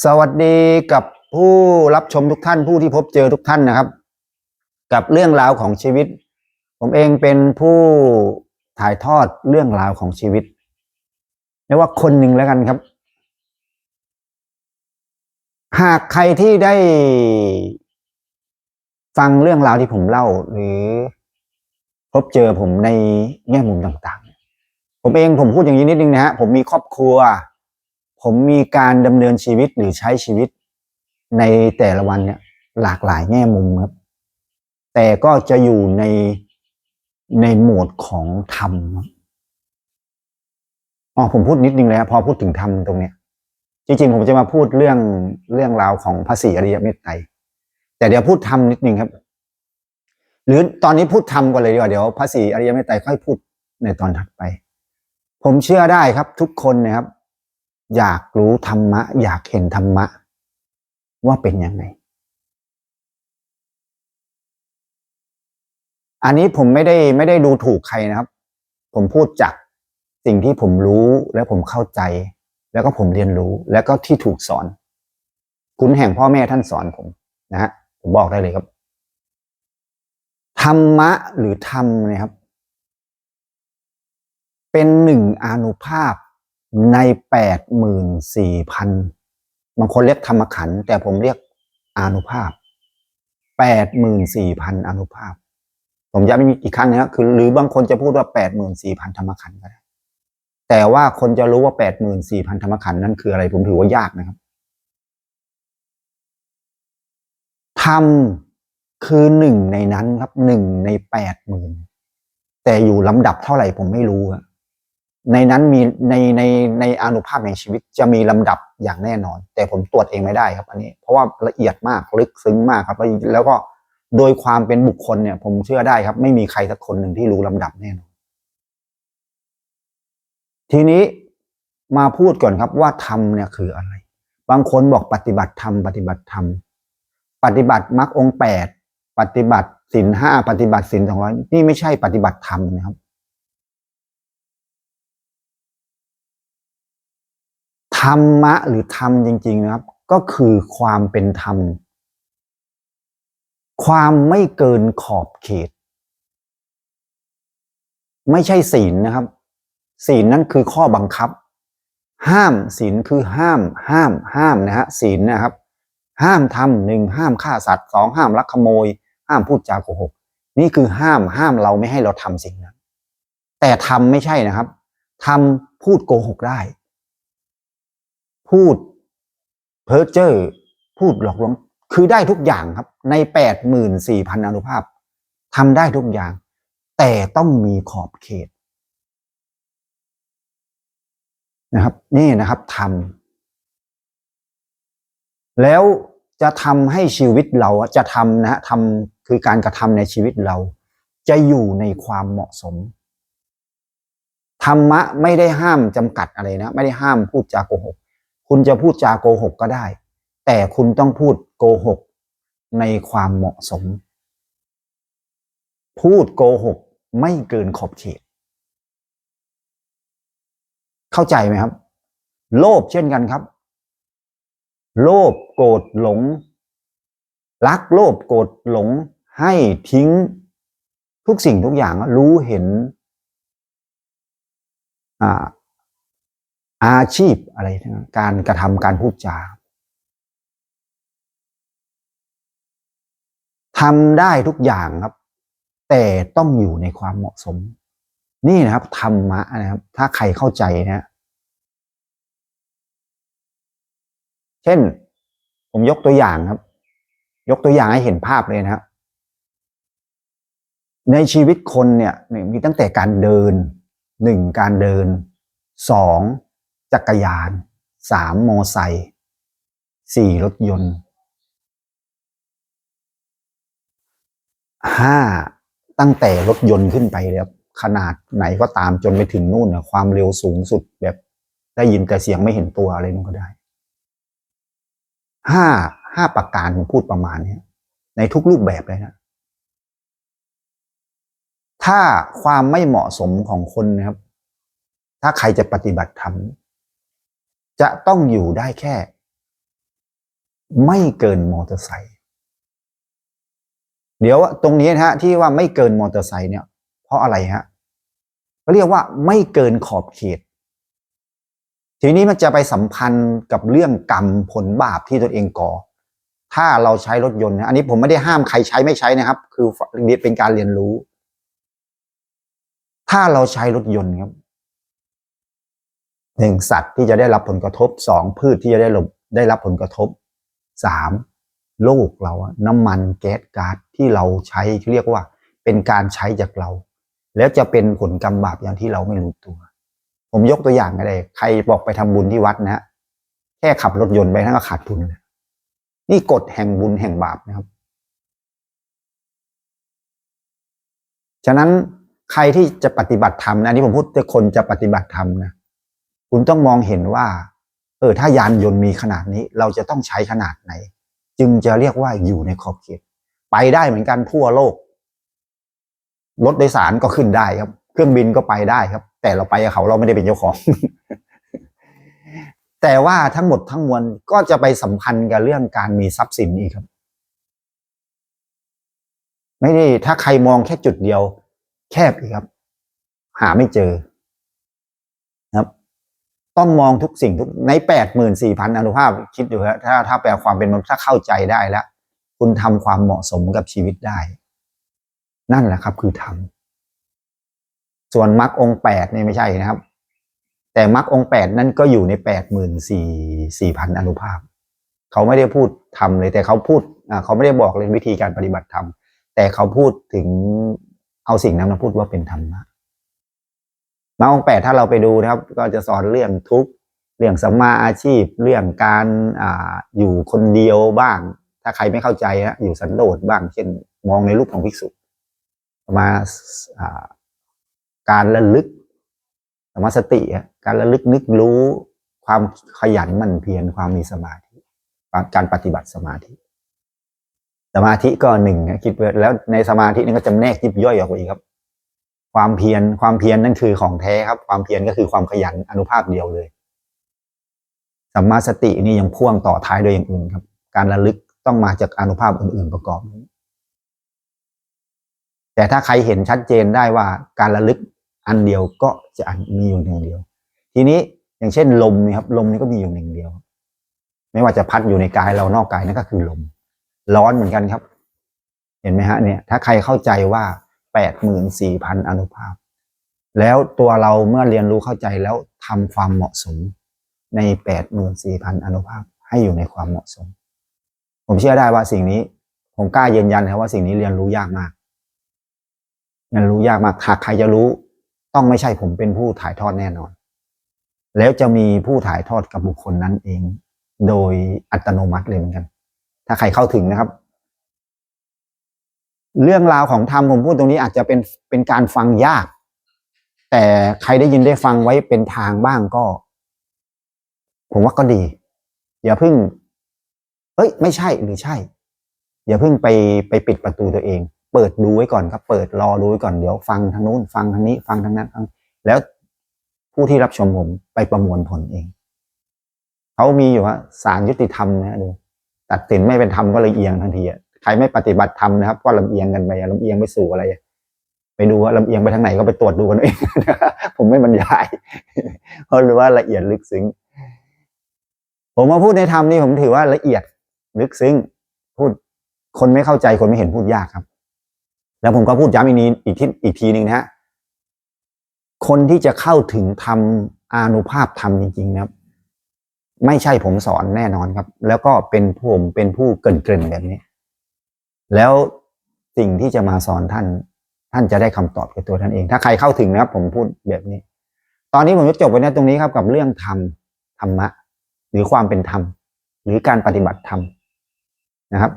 สวัสดีกับผู้รับชมทุกท่านผู้ที่พบเจอทุกท่านนะครับ กับเรื่องราวของชีวิต ผมเองเป็นผู้ถ่ายทอดเรื่องราวของชีวิตเรียกว่าคนหนึ่งแล้วกันครับ หากใครที่ได้ฟังเรื่องราวที่ผมเล่า หรือพบเจอผมในแง่มุมต่าง ๆ ผมเองผมพูดอย่างนี้นิดนึงนะฮะผมมีครอบครัว ผมมีการดำเนินชีวิตหรือใช้ชีวิตในแต่ละวันเนี่ยหลากหลายแง่มุมครับ แต่ก็จะอยู่ในในโหมดของธรรมอ๋อผมพูดนิดนึงเลยครับพอพูดถึงธรรมตรงเนี้ย จริงๆ ผมจะมาพูดเรื่องเรื่องราวของภาษีอริยเมตไตรแต่เดี๋ยวพูดธรรมนิดนึงครับ หรือตอนนี้พูดธรรมก่อนเลยดีกว่าเดี๋ยวภาษีอริยเมตไตรค่อยพูดในตอนถัดไป ผมเชื่อได้ครับ ทุกคนนะครับ อยากรู้ธรรมะ อยากเห็นธรรมะ ว่าเป็นยังไง อันนี้ผมไม่ได้ไม่ได้ดูถูกใครนะครับ ผมพูดจากสิ่งที่ผมรู้และผมเข้าใจ แล้วก็ผมเรียนรู้แล้วก็ที่ถูกสอน คุณแห่งพ่อแม่ท่านสอนผมนะฮะผมบอกได้เลยครับ ธรรมะหรือธรรมเนี่ยครับ เป็นหนึ่งอนุภาพ ในแปดหมื่นสี่พันบางคนเรียกธรรมขัน แต่ผมเรียกอนุภาพแปดหมื่นสี่พันอนุภาพ ผมย้ำอีกครั้งนะครับคือ หรือบางคนจะพูดว่าแปดหมื่นสี่พันธรรมขันก็ได้แต่ว่าคนจะรู้ว่าแปดหมื่นสี่พันธรรมขันนั่นคืออะไร ผมถือว่ายากนะครับธรรมคือหนึ่งในนั้นครับหนึ่งในแปดหมื่นแต่อยู่ลำดับเท่าไหร่ผมไม่รู้ครับ ในนั้นมีในในในอนุภาพในชีวิตจะมีลำดับอย่างแน่นอน แต่ผมตรวจเองไม่ได้ครับ อันนี้ เพราะว่าละเอียดมากลึกซึ้งมากครับ แล้วก็โดยความเป็นบุคคลเนี่ย ผมเชื่อได้ครับ ไม่มีใครสักคนหนึ่งที่รู้ลำดับแน่นอน ทีนี้มาพูดก่อนครับว่าธรรมเนี่ยคืออะไร บางคนบอกปฏิบัติธรรมปฏิบัติธรรมปฏิบัติมรรคองแปดปฏิบัติศีลห้าปฏิบัติศีลสองร้อยนี่ไม่ใช่ปฏิบัติธรรมนะครับ ธรรมะหรือธรรมจริง ๆ นะครับ ก็คือความเป็นธรรม ความไม่เกินขอบเขต ไม่ใช่ศีลนะครับ ศีลนั่นคือข้อบังคับ ห้ามศีลคือห้าม ห้าม ห้ามนะฮะศีลนะครับ ห้ามทำหนึ่งห้ามฆ่าสัตว์สองห้ามลักขโมย ห้ามพูดจาโกหก นี่คือห้ามห้ามเราไม่ให้เราทำสิ่งนั้น แต่ทำไม่ใช่นะครับทำพูดโกหกได้ พูดเพ้อเจ้อพูดหลอกลวงคือได้ทุกอย่างครับ ในแปดหมื่นสี่พันอนุภาพทำได้ทุกอย่าง แต่ต้องมีขอบเขตนะครับ นี่นะครับทำแล้วจะทำให้ชีวิตเราจะทำนะฮะทำคือการกระทำในชีวิตเรา จะอยู่ในความเหมาะสมธรรมะไม่ได้ห้ามจำกัดอะไรนะ ไม่ได้ห้ามพูดจาโกหก คุณจะพูดจาโกหกก็ได้ แต่คุณต้องพูดโกหกในความเหมาะสม พูดโกหกไม่เกินขอบเขต เข้าใจไหมครับ โลภเช่นกันครับ โลภโกรธหลง รักโลภโกรธหลง ให้ทิ้ง ทุกสิ่งทุกอย่างรู้เห็น อ่า อาชีพอะไรนะการกระทำการพูดจาทำได้ทุกอย่างครับ แต่ต้องอยู่ในความเหมาะสม นี่นะครับธรรมะนะครับ ถ้าใครเข้าใจนะ เช่น ผมยกตัวอย่างครับ ยกตัวอย่างให้เห็นภาพเลยนะครับ ในชีวิตคนเนี่ยมีตั้งแต่การเดินหนึ่งการเดินสอง จักรยานสามมอไซค์สี่รถยนต์ห้าตั้งแต่รถยนต์ขึ้นไปแล้วขนาดไหนก็ตามจนไปถึงนู่นนะความเร็วสูงสุดแบบได้ยินแต่เสียงไม่เห็นตัวอะไรนั่นก็ได้ห้าห้าประการผมพูดประมาณนี้ในทุกรูปแบบเลยนะ ถ้าความไม่เหมาะสมของคนนะครับ ถ้าใครจะปฏิบัติธรรม จะต้องอยู่ได้แค่ ไม่เกินมอเตอร์ไซค์เดี๋ยวตรงนี้นะฮะที่ว่าไม่เกินมอเตอร์ไซค์เนี่ย เพราะอะไรฮะเขาเรียกว่าไม่เกินขอบเขต ทีนี้มันจะไปสัมพันธ์กับเรื่องกรรมผลบาปที่ตนเองก่อ ถ้าเราใช้รถยนต์นะอันนี้ผมไม่ได้ห้ามใครใช้ไม่ใช้นะครับ คือเป็นการเรียนรู้ ถ้าเราใช้รถยนต์ครับ หนึ่งสัตว์ที่จะได้รับผลกระทบสองพืชที่จะได้รับได้รับผลกระทบสามโลกเราอะน้ำมันแก๊สก๊าซที่เราใช้เรียกว่า เป็นการใช้จากเรา แล้วจะเป็นผลกรรมบาปอย่างที่เราไม่รู้ตัว ผมยกตัวอย่างก็ได้ใครบอกไปทำบุญที่วัดนะ แค่ขับรถยนต์ไปทั้งก็ขาดทุนเลยนี่กฎแห่งบุญแห่งบาปนะครับ ฉะนั้นใครที่จะปฏิบัติธรรมนะอันนี้ผมพูดแต่คนจะปฏิบัติธรรมนะ คุณต้องมองเห็นว่า เออถ้ายานยนต์มีขนาดนี้ เราจะต้องใช้ขนาดไหน จึงจะเรียกว่าอยู่ในขอบเขต ไปได้เหมือนกันทั่วโลก รถโดยสารก็ขึ้นได้ครับ เครื่องบินก็ไปได้ครับ แต่เราไปกับเขาเราไม่ได้เป็นเจ้าของ แต่ว่าทั้งหมดทั้งมวลก็จะไปสัมพันธ์กับเรื่องการมีทรัพย์สินอีกครับ ไม่ได้ถ้าใครมองแค่จุดเดียว แคบอีกครับ หาไม่เจอ ต้องมองทุกสิ่งทุกในแปดหมื่นสี่พันอนุภาพคิดดูครับถ้าถ้าแปลความเป็นมนุษย์ถ้าเข้าใจได้แล้ว คุณทำความเหมาะสมกับชีวิตได้ นั่นแหละครับ คือธรรมส่วนมรรคองแปดเนี่ยไม่ใช่นะครับ แต่มรรคองแปดนั่นก็อยู่ในแปดหมื่นสี่สี่พันอนุภาพ เขาไม่ได้พูดทำเลยแต่เขาพูดเขาไม่ได้บอกเลยวิธีการปฏิบัติธรรมแต่เขาพูดถึงเอาสิ่งนั้นมาพูดว่าเป็นธรรมะ มาองแปดถ้าเราไปดูนะครับ ก็จะสอนเรื่องทุกเรื่องสัมมาอาชีพ เรื่องการอ่าอยู่คนเดียวบ้าง ถ้าใครไม่เข้าใจนะอยู่สันโดษบ้าง เช่น มองในรูปของภิกษุมาอ่าการระลึกสมาสติการระลึกนึกรู้ความขยันหมั่นเพียรความมีสมาธิการปฏิบัติสมาธิ สมาธิก็หนึ่งคิดแล้วในสมาธินี่ก็จำแนกยิบย่อยออกไปอีกครับ ความเพียรความเพียรนั่นคือของแท้ครับ ความเพียรก็คือความขยันอนุภาพเดียวเลยสัมมาสตินี่ยังพ่วงต่อท้ายโดยอย่างอื่นครับ การระลึกต้องมาจากอนุภาพอื่น ๆประกอบแต่ถ้าใครเห็นชัดเจนได้ว่าการระลึกอันเดียวก็จะมีอยู่หนึ่งเดียว ทีนี้อย่างเช่นลมนี่ครับลมนี่ก็มีอยู่หนึ่งเดียว ไม่ว่าจะพัดอยู่ในกายเรานอกกายนั่นก็คือลม ร้อนเหมือนกันครับ เห็นไหมฮะเนี่ย ถ้าใครเข้าใจว่า แปดหมื่นสี่พันอนุภาพ แล้วตัวเราเมื่อเรียนรู้เข้าใจแล้วทำความเหมาะสมในแปดหมื่นสี่พันอนุภาพให้อยู่ในความเหมาะสม ผมเชื่อได้ว่าสิ่งนี้ ผมกล้ายืนยันครับว่าสิ่งนี้เรียนรู้ยากมากเรียนรู้ยากมากหากใครจะรู้ ต้องไม่ใช่ผมเป็นผู้ถ่ายทอดแน่นอน แล้วจะมีผู้ถ่ายทอดกับบุคคลนั้นเอง โดยอัตโนมัติเลยเหมือนกัน ถ้าใครเข้าถึงนะครับ เรื่องราวของธรรมผมพูดตรงนี้อาจจะเป็นเป็นการฟังยาก แต่ใครได้ยินได้ฟังไว้เป็นทางบ้างก็ ผมว่าก็ดี อย่าเพิ่งเอ้ย ไม่ใช่หรือใช่ อย่าเพิ่งไปไปปิดประตูตัวเอง เปิดดูไว้ก่อนครับ เปิดรอดูไว้ก่อนเดี๋ยวฟังทางนู้น ฟังทางนี้ ฟังทางนั้นฟังแล้วผู้ที่รับชมผมไปประมวลผลเองเขามีอยู่ว่าสารยุติธรรมนะดูตัดสินไม่เป็นธรรมก็เลยเอียงทันทีอะ ใครไม่ปฏิบัติธรรมนะครับ ก็ลำเอียงกันไปลำเอียงไปสู่อะไรไปดูว่าลำเอียงไปทางไหนก็ไปตรวจดูกันเองผมไม่บรรยาย เพราะรู้ว่าละเอียดลึกซึ้งผมมาพูดในธรรมนี่ผมถือว่าละเอียดลึกซึ้งพูดคนไม่เข้าใจคนไม่เห็นพูดยากครับ แล้วผมก็พูดย้ำอีกนี้อีกทีอีกทีหนึ่งนะฮะคนที่จะเข้าถึงทำอานุภาพธรรมจริงๆนะครับ ไม่ใช่ผมสอนแน่นอนครับ แล้วก็เป็นผมเป็นผู้เกินเกินแบบนี้ แล้วสิ่งที่จะมาสอนท่าน ท่านจะได้คำตอบกับตัวท่านเอง ถ้าใครเข้าถึงนะครับ ผมพูดแบบนี้ ตอนนี้ผมจะจบไปนะตรงนี้ครับกับเรื่องธรรมธรรมะ หรือความเป็นธรรม หรือการปฏิบัติธรรมนะครับ